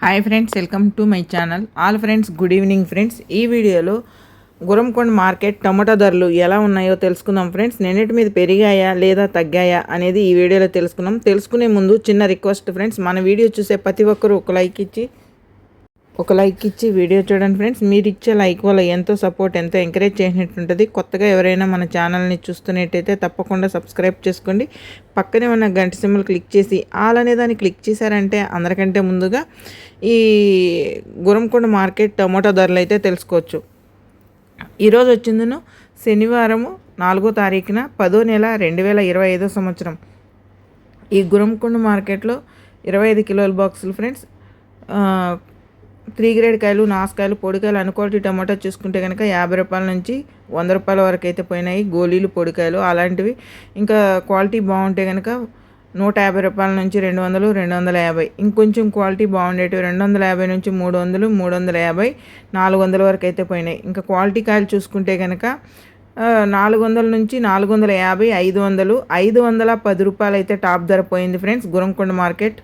Hi friends welcome to my channel all friends good evening friends ఈ వీడియోలో Gurramkonda market టమాటా ధరలు ఎలా ఉన్నాయో తెలుసుకుందాం ఫ్రెండ్స్ నిన్నటి మీద పెరిగాయా లేదా తగ్గాయా అనేది ఈ వీడియోలో తెలుసుకుందాం. తెలుసుకునే ముందు చిన్న రిక్వెస్ట్ ఫ్రెండ్స్ మన వీడియో చూసే ప్రతి ఒక్కరూ ఒక లైక్ ఇచ్చి ఒక లైక్ ఇచ్చి వీడియో చూడండి ఫ్రెండ్స్. మీరు ఇచ్చే లైక్ వల్ల ఎంతో సపోర్ట్ ఎంతో ఎంకరేజ్ చేసినట్టుంటుంది. కొత్తగా ఎవరైనా మన ఛానల్ని చూస్తున్నట్టయితే తప్పకుండా సబ్స్క్రైబ్ చేసుకోండి. పక్కనే ఉన్న గంట సింబల్ క్లిక్ చేసి ఆల్ అనే దాన్ని క్లిక్ చేశారంటే అందరికంటే ముందుగా ఈ గురంకొండ మార్కెట్ టమోటా ధరలు అయితే తెలుసుకోవచ్చు. ఈరోజు వచ్చిందను శనివారము నాలుగో తారీఖున పదో నెల రెండు వేల ఇరవై ఐదో సంవత్సరం. ఈ గురంకొండ మార్కెట్లో ఇరవై ఐదు కిలోల బాక్సులు ఫ్రెండ్స్. త్రీ గ్రేడ్ కాయలు నాసుకాయలు పొడికాయలు అనుకోటి టమాటా చూసుకుంటే కనుక యాభై రూపాయల నుంచి వంద రూపాయల వరకు అయితే పోయినాయి. గోళీలు పొడికాయలు అలాంటివి. ఇంకా క్వాలిటీ బాగుంటే కనుక నూట యాభై రూపాయల నుంచి రెండు వందలు రెండు వందల యాభై. ఇంకొంచెం క్వాలిటీ బాగుండేటివి రెండు వందల యాభై నుంచి మూడు వందలు మూడు వందల యాభై నాలుగు వందల వరకు అయితే పోయినాయి. ఇంకా క్వాలిటీ కాయలు చూసుకుంటే కనుక నాలుగు వందల నుంచి నాలుగు వందల యాభై ఐదు వందలు ఐదు వందల పది రూపాయలు అయితే టాప్ ధర పోయింది ఫ్రెండ్స్. గురంకొండ మార్కెట్.